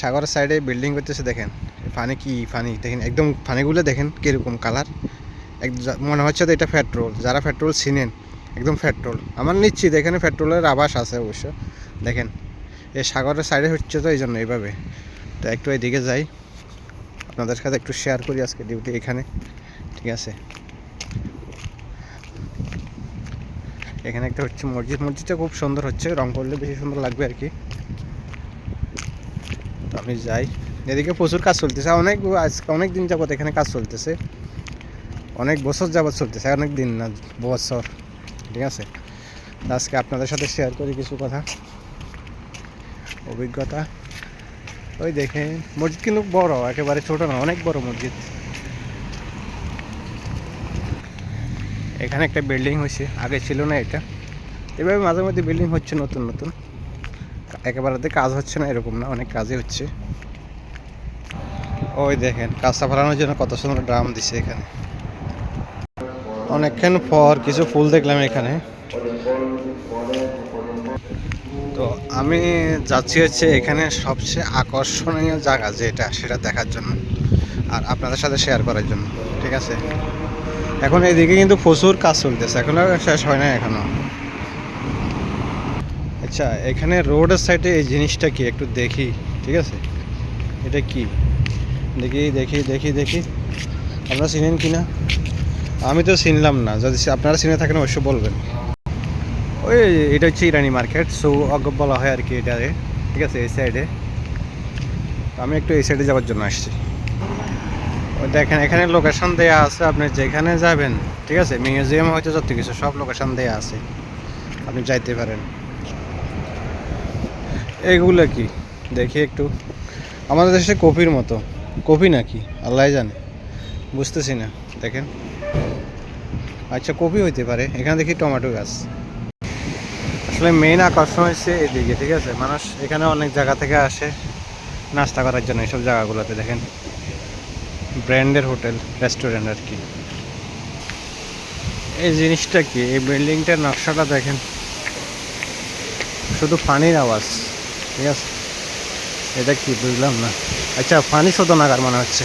সাগরের সাইডে বিল্ডিং করতেছে, দেখেন। পানি কি পানি? দেখেন, একদম পানিগুলো দেখেন কীরকম কালার এক মনে হচ্ছে তো এটা পেট্রোল যারা পেট্রোল চিনেন, একদম পেট্রোল আমার নিশ্চিত এখানে পেট্রোলের আবাস আছে অবশ্য। দেখেন, এই সাগরের সাইডে হচ্ছে তো এই জন্য এইভাবে। তো একটু এদিকে যাই। আপনাদের সাথে একটু শেয়ার করি আজকে ডিউটি এখানে। ঠিক আছে? এখানে একটা হচ্ছে মসজিদ। মসজিদটা খুব সুন্দর হচ্ছে। রং করলে বেশি সুন্দর লাগবে আর কি। আমি যাই। এদিকে প্রচুর কাজ চলতেছে। অনেক আজকে অনেক দিন যাবত এখানে কাজ চলতেছে। অনেক বছর যাবত চলতেছে, অনেক দিন না, বছর, ঠিক আছে? আজকে আপনাদের সাথে শেয়ার করি কিছু কথা। অভিজ্ঞতা। ওই দেখে মসজিদ কিন্তু বড়, একেবারে ছোট না, অনেক বড় মসজিদ। এখানে একটা বিল্ডিং হয়েছে, আগে ছিল না এটা। এভাবে মাঝে মধ্যে বিল্ডিং হচ্ছে নতুন নতুন। একেবারেতে কাজ হচ্ছে না, এরকম না, অনেক কাজই হচ্ছে। ওই দেখেন কাজটা ফেলানোর জন্য কত সুন্দর ড্রাম দিছে এখানে। অনেকক্ষণ পর কিছু ফুল দেখলাম এখানে। তো আমি যাচ্ছি হচ্ছে এখানে সবচেয়ে আকর্ষণীয় জায়গা যেটা, সেটা দেখার জন্য। আর আপনাদের সাথে শেয়ার করার জন্য, ঠিক আছে? এখন এইদিকে কিন্তু প্রচুর কাজ চলতেছে, এখনও শেষ হয় না এখনও। আচ্ছা এখানে রোডের সাইডে এই জিনিসটা কি? একটু দেখি, ঠিক আছে? এটা কি? দেখি দেখি দেখি দেখি। আপনারা চিনেন কি না? আমি তো চিনলাম না। যদি আপনারা চিনে থাকেন, অবশ্যই বলবেন। ওই, এটা হচ্ছে ইরানি মার্কেট, সো অজ্ঞ বলা হয় আর কি এটারে ঠিক আছে, এই সাইডে। আমি একটু এই সাইডে যাওয়ার জন্য আসছি। দেখেন, এখানে লোকেশন দেয়া আছে, আপনি যেখানে যাবেন, ঠিক আছে মিউজিয়াম হয়তো যত কিছু, সব লোকেশন দেয়া আছে। আপনি যাইতে পারেন। এগুলো কি? দেখি একটু। আমাদের দেশে কপির মতো। কপি নাকি? আল্লাহ জানে। বুঝতেছি না। দেখেন। আচ্ছা কপি হইতে পারে। এখানে দেখি টমেটো গাছ। আসলে মেইন আকর্ষণ হচ্ছে এদিকে, ঠিক আছে? মানুষ এখানে অনেক জায়গা থেকে আসে নাস্তা করার জন্য এইসব জায়গাগুলোতে, দেখেন। ব্র্যান্ডের হোটেল, রেস্টুরেন্ট আর কি। এই জিনিসটা কি? এই বিল্ডিংটার নকশাটা দেখেন। শুধু পানির আওয়াজ। ঠিক আছে? এটা কি বুঝলাম না। আচ্ছা পানি শোধনাগার মনে হচ্ছে।